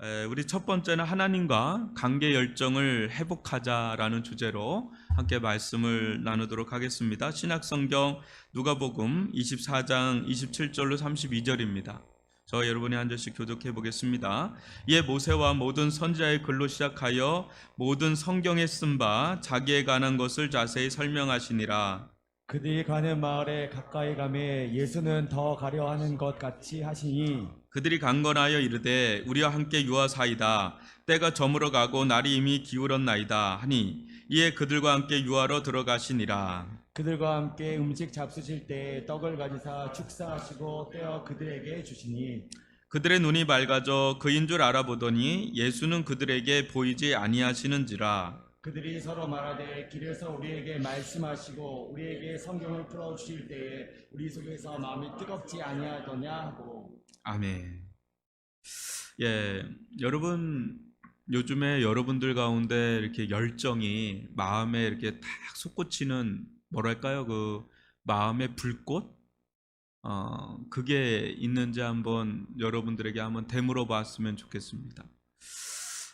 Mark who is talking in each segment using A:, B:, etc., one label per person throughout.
A: 에, 우리 첫 번째는 하나님과 관계 열정을 회복하자라는 주제로 함께 말씀을 나누도록 하겠습니다. 신약 성경 누가복음 24장 27절로 32절입니다. 저 여러분이 한 절씩 교독해 보겠습니다. 이에 모세와 모든 선지자의 글로 시작하여 모든 성경에 쓴 바 자기에 관한 것을 자세히 설명하시니라.
B: 그들이 가는 마을에 가까이 가매 예수는 더 가려 하는 것 같이 하시니
A: 그들이 강건하여 이르되 우리와 함께 유하사이다. 때가 저물어 가고 날이 이미 기울었나이다 하니 이에 그들과 함께 유하러 들어가시니라.
B: 그들과 함께 음식 잡수실 때 떡을 가지사 축사하시고 떼어 그들에게 주시니
A: 그들의 눈이 밝아져 그인 줄 알아보더니 예수는 그들에게 보이지 아니하시는지라
B: 그들이 서로 말하되 길에서 우리에게 말씀하시고 우리에게 성경을 풀어 주실 때에 우리 속에서 마음이 뜨겁지 아니하더냐 하고
A: 아멘. 예, 여러분 요즘에 여러분들 가운데 이렇게 열정이 마음에 이렇게 탁 솟구치는 뭐랄까요 그 마음의 불꽃 어 그게 있는지 한번 여러분들에게 한번 되물어 봤으면 좋겠습니다.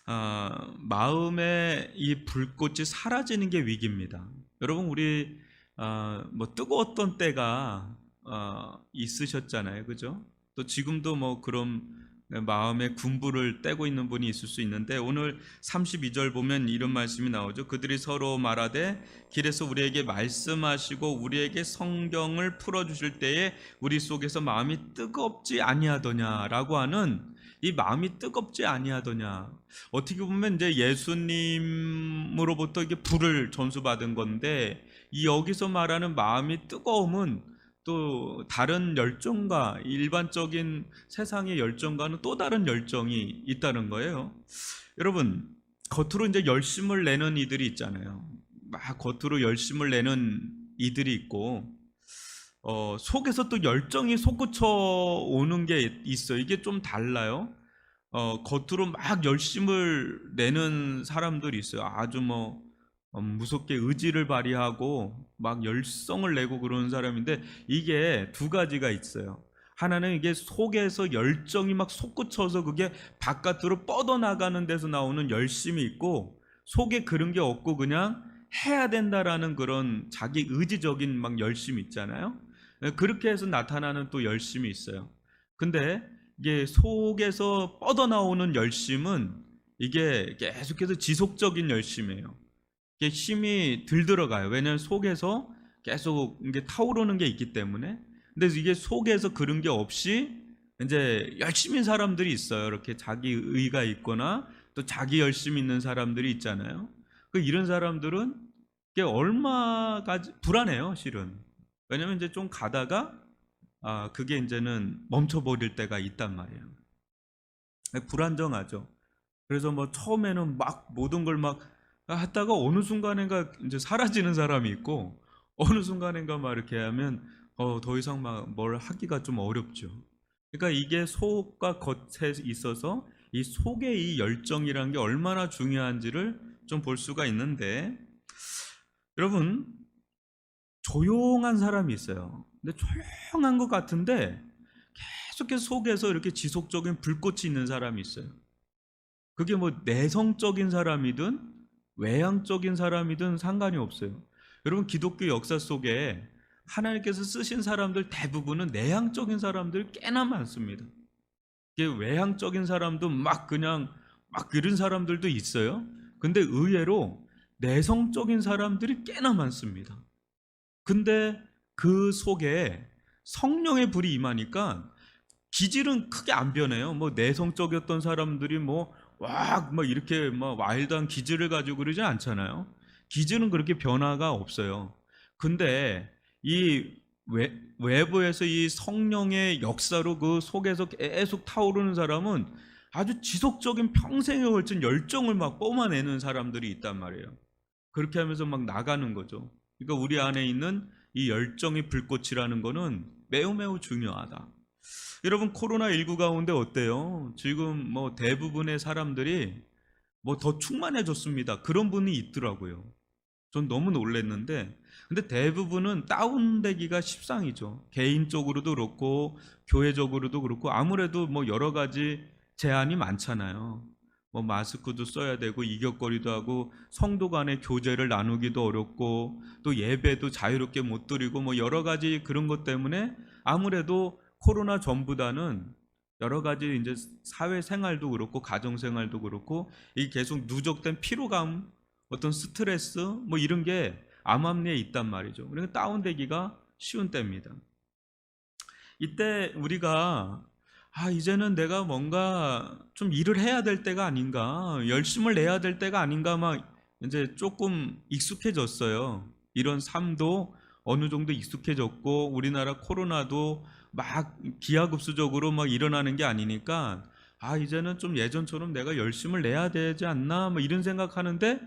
A: 아, 마음의 이 불꽃이 사라지는 게 위기입니다. 여러분 우리 아, 뭐 뜨거웠던 때가 어, 있으셨잖아요, 그죠? 또 지금도 뭐 그런 마음의 군부를 떼고 있는 분이 있을 수 있는데 오늘 32절 보면 이런 말씀이 나오죠. 그들이 서로 말하되 길에서 우리에게 말씀하시고 우리에게 성경을 풀어 주실 때에 우리 속에서 마음이 뜨겁지 아니하더냐라고 하는 이 마음이 뜨겁지 아니하더냐. 어떻게 보면 이제 예수님으로부터 이게 불을 전수받은 건데 이 여기서 말하는 마음이 뜨거움은 또 다른 열정과 일반적인 세상의 열정과는 또 다른 열정이 있다는 거예요. 여러분, 겉으로 이제 열심을 내는 이들이 있잖아요. 막 겉으로 열심을 내는 이들이 있고, 어, 속에서 또 열정이 솟구쳐 오는 게 있어요. 이게 좀 달라요. 어, 겉으로 막 열심을 내는 사람들이 있어요. 아주 뭐, 어, 무섭게 의지를 발휘하고 막 열성을 내고 그러는 사람인데 이게 두 가지가 있어요. 하나는 이게 속에서 열정이 막 솟구쳐서 그게 바깥으로 뻗어나가는 데서 나오는 열심이 있고 속에 그런 게 없고 그냥 해야 된다라는 그런 자기 의지적인 막 열심이 있잖아요. 그렇게 해서 나타나는 또 열심이 있어요. 근데 이게 속에서 뻗어나오는 열심은 이게 계속해서 지속적인 열심이에요. 이게 힘이 들 들어가요. 왜냐하면 속에서 계속 이게 타오르는 게 있기 때문에. 근데 이게 속에서 그런 게 없이 이제 열심인 사람들이 있어요. 이렇게 자기 의가 있거나 또 자기 열심 있는 사람들이 있잖아요. 그 이런 사람들은 이게 얼마까지 불안해요, 실은. 왜냐면 이제 좀 가다가 아, 그게 이제는 멈춰버릴 때가 있단 말이에요. 불안정하죠. 그래서 뭐 처음에는 막 모든 걸 막 하다가 어느 순간인가 이제 사라지는 사람이 있고 어느 순간인가 막 이렇게 하면 어, 더 이상 막 뭘 하기가 좀 어렵죠. 그러니까 이게 속과 겉에 있어서 이 속의 이 열정이라는 게 얼마나 중요한지를 좀 볼 수가 있는데 여러분 조용한 사람이 있어요. 근데 조용한 것 같은데 계속해서 속에서 이렇게 지속적인 불꽃이 있는 사람이 있어요. 그게 뭐 내성적인 사람이든 외향적인 사람이든 상관이 없어요. 여러분 기독교 역사 속에 하나님께서 쓰신 사람들 대부분은 내향적인 사람들 꽤나 많습니다. 이게 외향적인 사람도 막 그냥 막 그런 사람들도 있어요. 근데 의외로 내성적인 사람들이 꽤나 많습니다. 근데 그 속에 성령의 불이 임하니까 기질은 크게 안 변해요. 뭐 내성적이었던 사람들이 뭐 막, 이렇게 막 와일드한 기질을 가지고 그러지 않잖아요. 기질은 그렇게 변화가 없어요. 근데 이 외, 외부에서 이 성령의 역사로 그 속에서 계속 타오르는 사람은 아주 지속적인 평생에 걸친 열정을 막 뿜어내는 사람들이 있단 말이에요. 그렇게 하면서 막 나가는 거죠. 그러니까 우리 안에 있는 이 열정의 불꽃이라는 거는 매우 매우 중요하다. 여러분 코로나19 가운데 어때요? 지금 뭐 대부분의 사람들이 뭐 더 충만해졌습니다. 그런 분이 있더라고요. 전 너무 놀랐는데 근데 대부분은 다운되기가 십상이죠. 개인적으로도 그렇고 교회적으로도 그렇고 아무래도 뭐 여러 가지 제한이 많잖아요. 뭐 마스크도 써야 되고 이격거리도 하고 성도 간의 교제를 나누기도 어렵고 또 예배도 자유롭게 못 드리고 뭐 여러 가지 그런 것 때문에 아무래도 코로나 전보다는 여러 가지 이제 사회 생활도 그렇고 가정 생활도 그렇고 이 계속 누적된 피로감, 어떤 스트레스 뭐 이런 게 암암리에 있단 말이죠. 그러니까 다운되기가 쉬운 때입니다. 이때 우리가 아 이제는 내가 뭔가 좀 일을 해야 될 때가 아닌가, 열심을 내야 될 때가 아닌가 막 이제 조금 익숙해졌어요. 이런 삶도 어느 정도 익숙해졌고 우리나라 코로나도 막 기하급수적으로 막 일어나는 게 아니니까 아 이제는 좀 예전처럼 내가 열심을 내야 되지 않나 뭐 이런 생각하는데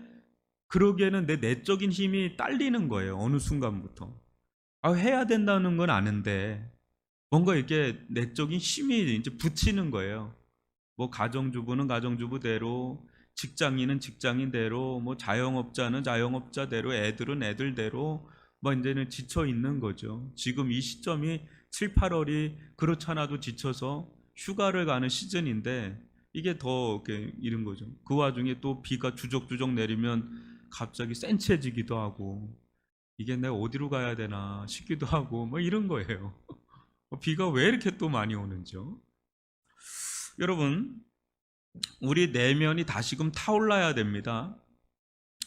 A: 그러기에는 내 내적인 힘이 딸리는 거예요 어느 순간부터 아 해야 된다는 건 아는데 뭔가 이렇게 내적인 힘이 이제 붙이는 거예요 뭐 가정주부는 가정주부대로 직장인은 직장인대로 뭐 자영업자는 자영업자대로 애들은 애들대로 뭐 이제는 지쳐 있는 거죠. 지금 이 시점이 7, 8월이 그렇잖아도 지쳐서 휴가를 가는 시즌인데 이게 더 이런 거죠. 그 와중에 또 비가 주적주적 내리면 갑자기 센체지기도 하고 이게 내가 어디로 가야 되나 싶기도 하고 뭐 이런 거예요. 비가 왜 이렇게 또 많이 오는지요? 여러분, 우리 내면이 다시금 타올라야 됩니다.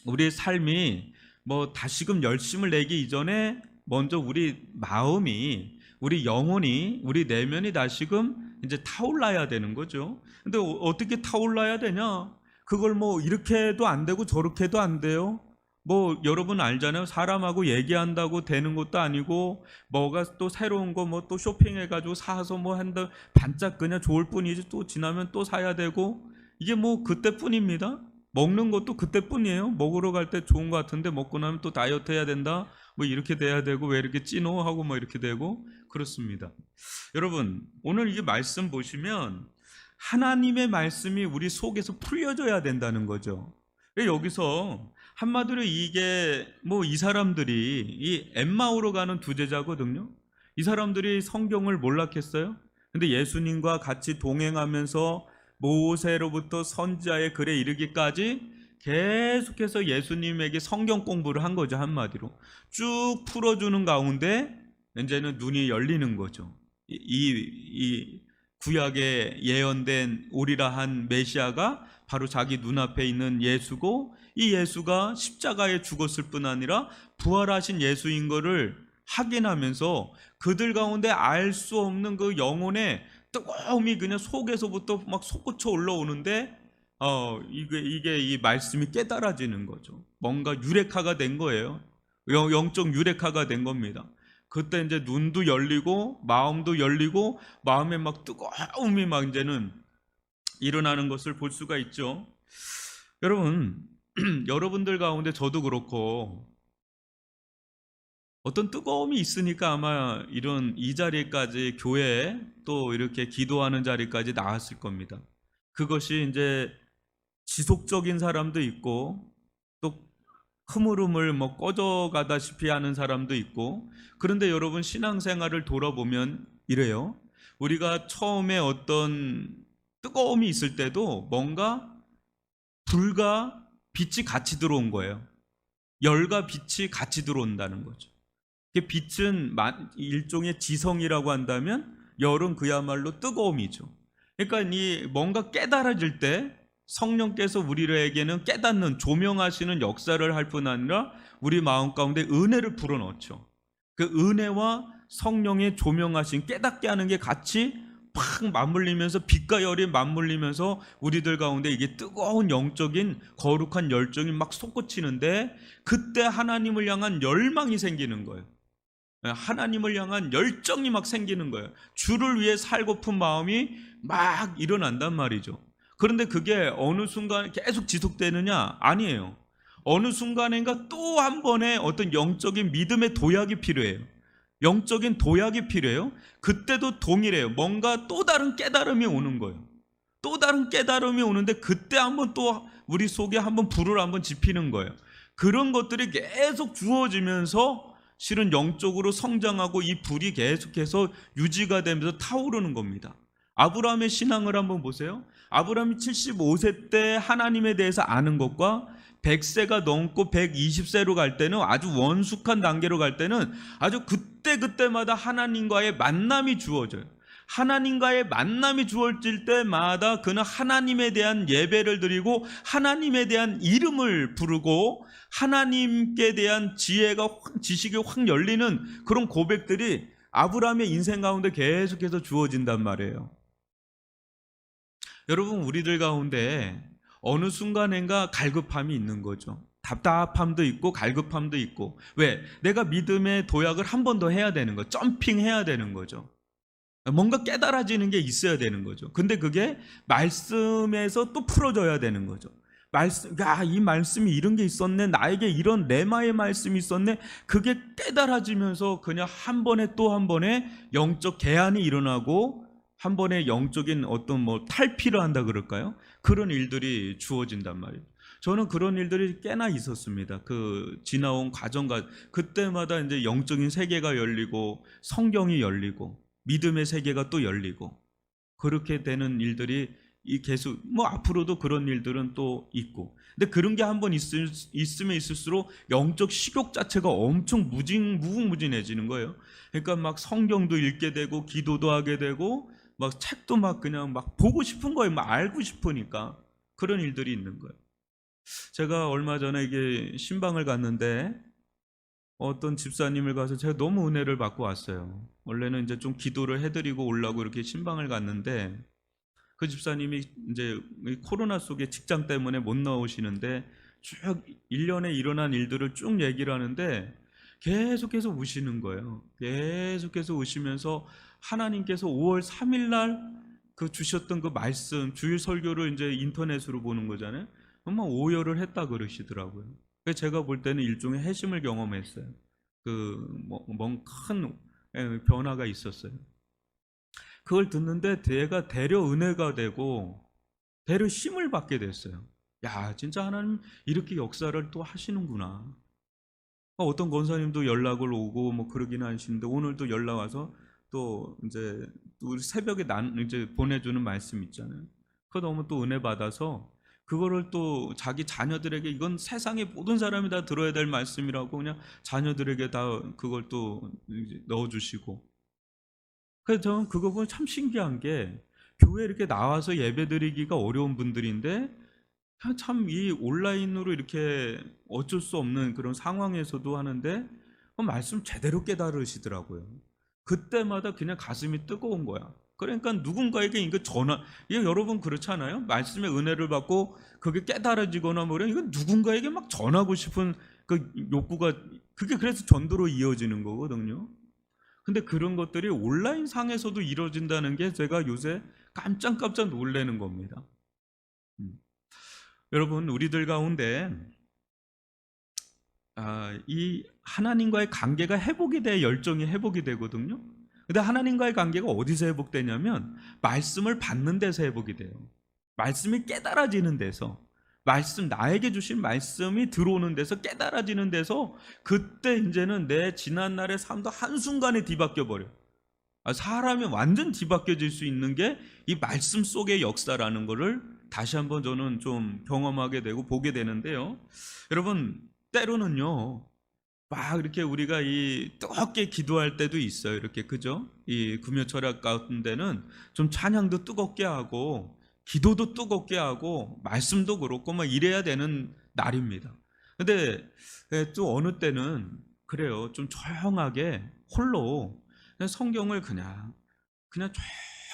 A: 우리의 삶이 뭐 다시금 열심을 내기 이전에 먼저 우리 마음이 우리 영혼이 우리 내면이 다시금 이제 타올라야 되는 거죠. 근데 어- 어떻게 타올라야 되냐? 그걸 뭐 이렇게 해도 안 되고 저렇게 해도 안 돼요. 뭐 여러분 알잖아요. 사람하고 얘기한다고 되는 것도 아니고 뭐가 또 새로운 거 뭐 또 쇼핑해 가지고 사서 뭐 한다 반짝 그냥 좋을 뿐이지 또 지나면 또 사야 되고 이게 뭐 그때뿐입니다. 먹는 것도 그때뿐이에요. 먹으러 갈 때 좋은 것 같은데 먹고 나면 또 다이어트 해야 된다. 뭐 이렇게 돼야 되고 왜 이렇게 찌노 하고 뭐 이렇게 되고 그렇습니다. 여러분 오늘 이 말씀 보시면 하나님의 말씀이 우리 속에서 풀려져야 된다는 거죠. 여기서 한마디로 이게 뭐 이 사람들이 이 엠마오로 가는 두 제자거든요. 이 사람들이 성경을 몰랐겠어요? 근데 예수님과 같이 동행하면서 모세로부터 선지자의 글에 이르기까지 계속해서 예수님에게 성경 공부를 한 거죠 한마디로 쭉 풀어주는 가운데 이제는 눈이 열리는 거죠. 이, 이, 이 구약에 예언된 오리라 한 메시아가 바로 자기 눈앞에 있는 예수고 이 예수가 십자가에 죽었을 뿐 아니라 부활하신 예수인 것을 확인하면서 그들 가운데 알 수 없는 그 영혼의 뜨거움이 그냥 속에서부터 막 솟구쳐 올라오는데 어 이게 이게 이 말씀이 깨달아지는 거죠. 뭔가 유레카가 된 거예요. 영, 영적 유레카가 된 겁니다. 그때 이제 눈도 열리고 마음도 열리고 마음에 막 뜨거움이 막 이제는 일어나는 것을 볼 수가 있죠. 여러분, 여러분들 가운데 저도 그렇고 어떤 뜨거움이 있으니까 아마 이런 이 자리까지 교회에 또 이렇게 기도하는 자리까지 나왔을 겁니다. 그것이 이제 지속적인 사람도 있고 또 흐물흐물 뭐 꺼져가다시피 하는 사람도 있고 그런데 여러분 신앙생활을 돌아보면 이래요. 우리가 처음에 어떤 뜨거움이 있을 때도 뭔가 불과 빛이 같이 들어온 거예요. 열과 빛이 같이 들어온다는 거죠. 빛은 마- 일종의 지성이라고 한다면 열은 그야말로 뜨거움이죠. 그러니까 이 뭔가 깨달아질 때 성령께서 우리에게는 깨닫는 조명하시는 역사를 할 뿐 아니라 우리 마음 가운데 은혜를 불어넣죠. 그 은혜와 성령의 조명하신 깨닫게 하는 게 같이 팍 맞물리면서 빛과 열이 맞물리면서 우리들 가운데 이게 뜨거운 영적인 거룩한 열정이 막 솟구치는데 그때 하나님을 향한 열망이 생기는 거예요. 예, 하나님을 향한 열정이 막 생기는 거예요. 주를 위해 살고픈 마음이 막 일어난단 말이죠. 그런데 그게 어느 순간 계속 지속되느냐? 아니에요. 어느 순간인가 또 한 번의 어떤 영적인 믿음의 도약이 필요해요. 영적인 도약이 필요해요. 그때도 동일해요. 뭔가 또 다른 깨달음이 오는 거예요. 또 다른 깨달음이 오는데 그때 한번 또 우리 속에 한번 불을 한번 지피는 거예요. 그런 것들이 계속 주어지면서 실은 영적으로 성장하고 이 불이 계속해서 유지가 되면서 타오르는 겁니다. 아브라함의 신앙을 한번 보세요. 아브라함이 75세 때 하나님에 대해서 아는 것과 100세가 넘고 120세로 갈 때는 아주 원숙한 단계로 갈 때는 아주 그때 그때마다 하나님과의 만남이 주어져요. 하나님과의 만남이 주어질 때마다 그는 하나님에 대한 예배를 드리고 하나님에 대한 이름을 부르고 하나님께 대한 지혜가 확- 지식이 확 열리는 그런 고백들이 아브라함의 인생 가운데 계속해서 주어진단 말이에요. 여러분 우리들 가운데 어느 순간엔가 갈급함이 있는 거죠. 답답함도 있고 갈급함도 있고 왜 내가 믿음의 도약을 한 번 더 해야 되는 거 점핑해야 되는 거죠. 뭔가 깨달아지는 게 있어야 되는 거죠. 근데 그게 말씀에서 또 풀어져야 되는 거죠. 말씀, 야, 이 말씀이 이런 게 있었네. 나에게 이런 레마의 말씀이 있었네. 그게 깨달아지면서 그냥 한 번에 또 한 번에 영적 개안이 일어나고 한 번에 영적인 어떤 뭐 탈피를 한다 그럴까요? 그런 일들이 주어진단 말이에요. 저는 그런 일들이 꽤나 있었습니다. 그 지나온 과정과 그때마다 이제 영적인 세계가 열리고 성경이 열리고 믿음의 세계가 또 열리고 그렇게 되는 일들이 이 계속 뭐 앞으로도 그런 일들은 또 있고 근데 그런 게 한번 있으면 있을수록 영적 식욕 자체가 엄청 무진 무궁무진해지는 거예요. 그러니까 막 성경도 읽게 되고 기도도 하게 되고 막 책도 막 그냥 막 보고 싶은 거예요. 막 알고 싶으니까 그런 일들이 있는 거예요. 제가 얼마 전에 이게 신방을 갔는데 어떤 집사님을 가서 제가 너무 은혜를 받고 왔어요. 원래는 이제 좀 기도를 해드리고 오려고 이렇게 신방을 갔는데 그 집사님이 이제 이 코로나 속에 직장 때문에 못 나오시는데 쭉 1년에 일어난 일들을 쭉 얘기를 하는데 계속해서 우시는 거예요. 계속해서 우시면서 하나님께서 5월 3일 날 그 주셨던 그 말씀 주일 설교를 이제 인터넷으로 보는 거잖아요. 정말 오열을 했다 그러시더라고요. 그래서 제가 볼 때는 일종의 해심을 경험했어요. 그먼큰 변화가 있었어요. 그걸 듣는데 대가 대려 은혜가 되고 대려 힘을 받게 됐어요. 야, 진짜 하나님 이렇게 역사를 또 하시는구나. 어떤 권사님도 연락을 오고 뭐 그러긴 하시는데 오늘도 연락 와서 또 이제 우리 새벽에 난 이제 보내주는 말씀 있잖아요. 그거 너무 또 은혜 받아서 그거를 또 자기 자녀들에게 이건 세상의 모든 사람이 다 들어야 될 말씀이라고 그냥 자녀들에게 다 그걸 또 넣어주시고 그래서 저는 그거 보면 참 신기한 게 교회 이렇게 나와서 예배드리기가 어려운 분들인데 참 이 온라인으로 이렇게 어쩔 수 없는 그런 상황에서도 하는데 그 말씀 제대로 깨달으시더라고요. 그때마다 그냥 가슴이 뜨거운 거야. 그러니까 누군가에게 이거 전화, 이거 여러분 그렇잖아요. 말씀의 은혜를 받고 그게 깨달아지거나 뭐래, 이거 누군가에게 막 전하고 싶은 그 욕구가 그게 그래서 전도로 이어지는 거거든요. 근데 그런 것들이 온라인 상에서도 이루어진다는 게 제가 요새 깜짝깜짝 놀라는 겁니다. 음. 여러분, 우리들 가운데 아, 이 하나님과의 관계가 회복이 돼 열정이 회복이 되거든요. 근데 하나님과의 관계가 어디서 회복되냐면 말씀을 받는 데서 회복이 돼요. 말씀이 깨달아지는 데서 말씀 나에게 주신 말씀이 들어오는 데서 깨달아지는 데서 그때 이제는 내 지난 날의 삶도 한 순간에 뒤바뀌어 버려. 아, 사람이 완전 뒤바뀌어질 수 있는 게 이 말씀 속의 역사라는 것을 다시 한번 저는 좀 경험하게 되고 보게 되는데요. 여러분 때로는요. 막 이렇게 우리가 이 뜨겁게 기도할 때도 있어요. 이렇게 그죠? 이 금요 철학 가운데는 좀 찬양도 뜨겁게 하고 기도도 뜨겁게 하고 말씀도 그렇고 막 이래야 되는 날입니다. 근데 또 어느 때는 그래요. 좀 조용하게 홀로 그냥 성경을 그냥 그냥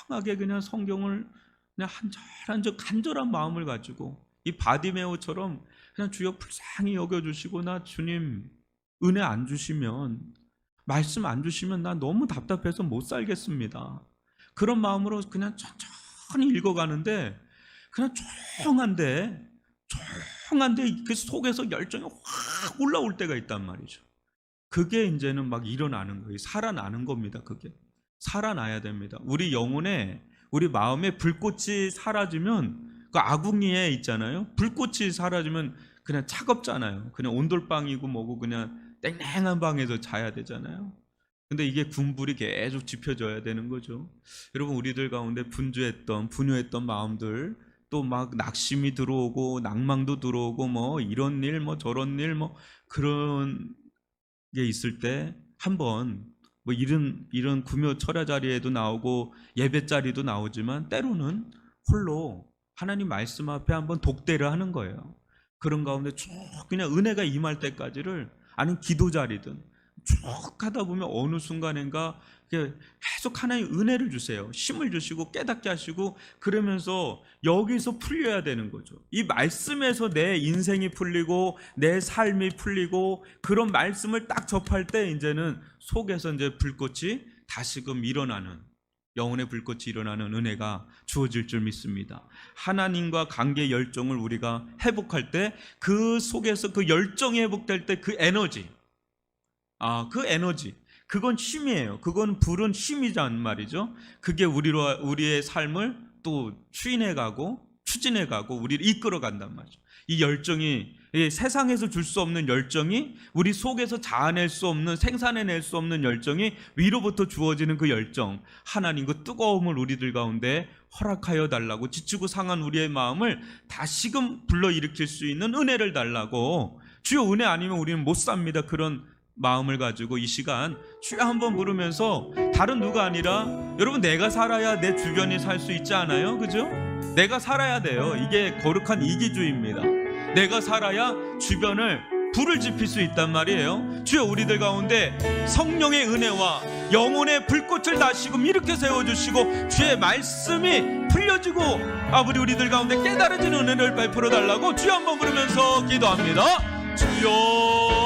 A: 조용하게 그냥 성경을 그냥 한절 한 절 간절한 마음을 가지고 이 바디메오처럼 그냥 주여 불쌍히 여겨주시고 나 주님 은혜 안 주시면 말씀 안 주시면 나 너무 답답해서 못 살겠습니다. 그런 마음으로 그냥 천천히 읽어가는데 그냥 조용한데 조용한데 그 속에서 열정이 확 올라올 때가 있단 말이죠. 그게 이제는 막 일어나는 거예요. 살아나는 겁니다. 그게 살아나야 됩니다. 우리 영혼에 우리 마음에 불꽃이 사라지면 그 아궁이에 있잖아요. 불꽃이 사라지면 그냥 차갑잖아요. 그냥 온돌방이고 뭐고 그냥 땡땡한 방에서 자야 되잖아요. 근데 이게 군불이 계속 지펴져야 되는 거죠. 여러분 우리들 가운데 분주했던 분유했던 마음들 또 막 낙심이 들어오고 낭망도 들어오고 뭐 이런 일 뭐 저런 일 뭐 그런 게 있을 때 한번 뭐 이런 이런 구묘 철야 자리에도 나오고 예배 자리도 나오지만 때로는 홀로 하나님 말씀 앞에 한번 독대를 하는 거예요. 그런 가운데 쭉 그냥 은혜가 임할 때까지를 아니 기도 자리든 쭉 하다 보면 어느 순간인가 계속 하나님 은혜를 주세요. 힘을 주시고 깨닫게 하시고 그러면서 여기서 풀려야 되는 거죠. 이 말씀에서 내 인생이 풀리고 내 삶이 풀리고 그런 말씀을 딱 접할 때 이제는 속에서 이제 불꽃이 다시금 일어나는 영혼의 불꽃이 일어나는 은혜가 주어질 줄 믿습니다. 하나님과 관계 열정을 우리가 회복할 때 그 속에서 그 열정이 회복될 때 그 에너지 아, 그 에너지. 그건 힘이에요. 그건 불은 힘이란 말이죠. 그게 우리로 우리의 삶을 또 추인해 가고 추진해 가고 우리를 이끌어 간단 말이죠. 이 열정이 이 세상에서 줄 수 없는 열정이 우리 속에서 자아낼 수 없는 생산해낼 수 없는 열정이 위로부터 주어지는 그 열정 하나님 그 뜨거움을 우리들 가운데 허락하여 달라고 지치고 상한 우리의 마음을 다시금 불러일으킬 수 있는 은혜를 달라고 주여 은혜 아니면 우리는 못 삽니다 그런 마음을 가지고 이 시간 주여 한번 부르면서 다른 누가 아니라 여러분 내가 살아야 내 주변이 살 수 있지 않아요? 그죠? 내가 살아야 돼요. 이게 거룩한 이기주의입니다. 내가 살아야 주변을 불을 지필 수 있단 말이에요. 주여 우리들 가운데 성령의 은혜와 영혼의 불꽃을 다시금 일으켜 세워주시고 주의 말씀이 풀려지고 아버지 우리들 가운데 깨달아지는 은혜를 베풀어 달라고 주여 한번 부르면서 기도합니다. 주여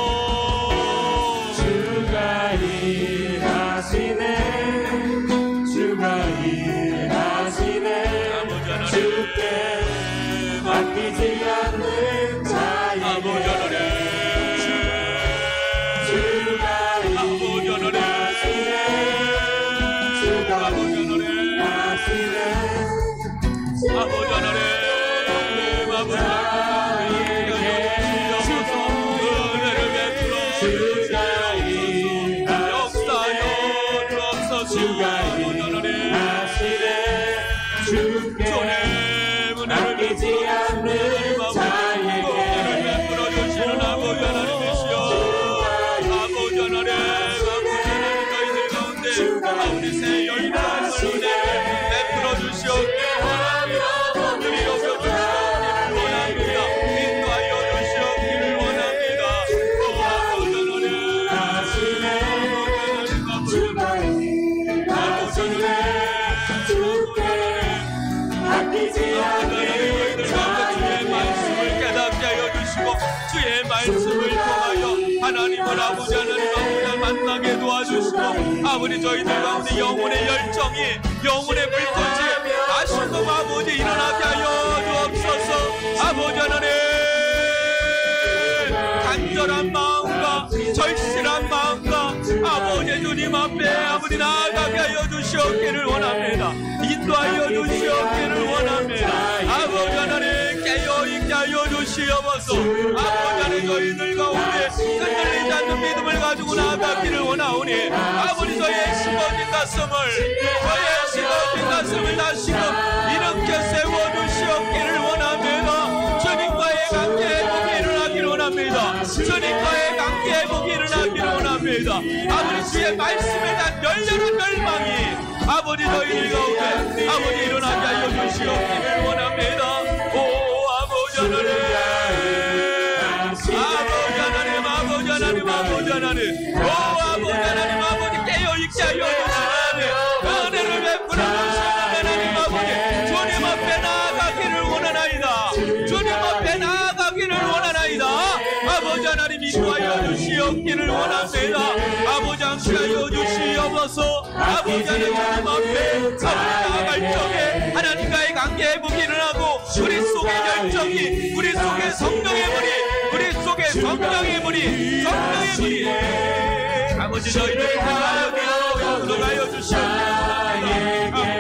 A: 만나게 도와주시고 아버지 저희들 가운데 영혼의 열정이 영혼의 불꽃이 다시금 아버지 일어나게 하여 주옵소서. 아버지 하나님 간절한 마음과 절실한 마음과 아버지 주님 앞에 아버지 나아가게 하여 주시옵기를 원합니다. 인도하여 주시옵기를 원합니다 하여 주시옵소서. 아버지 하나님 저희들 가운데 흔들리지 않는 믿음을 가지고 나아가기를 원하오니 아버지 저희의 심어진 가슴을 저희의 심어진 가슴을 다시금 이렇게 세워주시옵기를 원합니다. 주님과의 관계 회복이 일어나기를 원합니다. 주님과의 관계 회복이 일어나기를 원합니다. 아버지 주의 말씀에 대한 열렬한 열망이 아버지 저희들 가운데 아버지 일어나게 하여 주시옵기를 원합니다 하나님 아버지 하나님 아버지 하나님 아버지 하나님 오 아버지 하나님 아버지 깨어 있게 하여 주시옵기를 은혜를 베풀어 주시는 하나님 아버지 주님 앞에 나아가기를 원하나이다 주님 앞에 나아가기를 원하나이다 아버지 하나님 인도하여 주시옵기를 원합니다 아버지 함께하여 주시옵소서 아버지 하나님 앞에 나아갈 적에 열정이 우리 속의 성령의 물이 우리 속의 성령의 물이 성령의 물이 아버지 저희를 향하여 들어가여 주시옵소서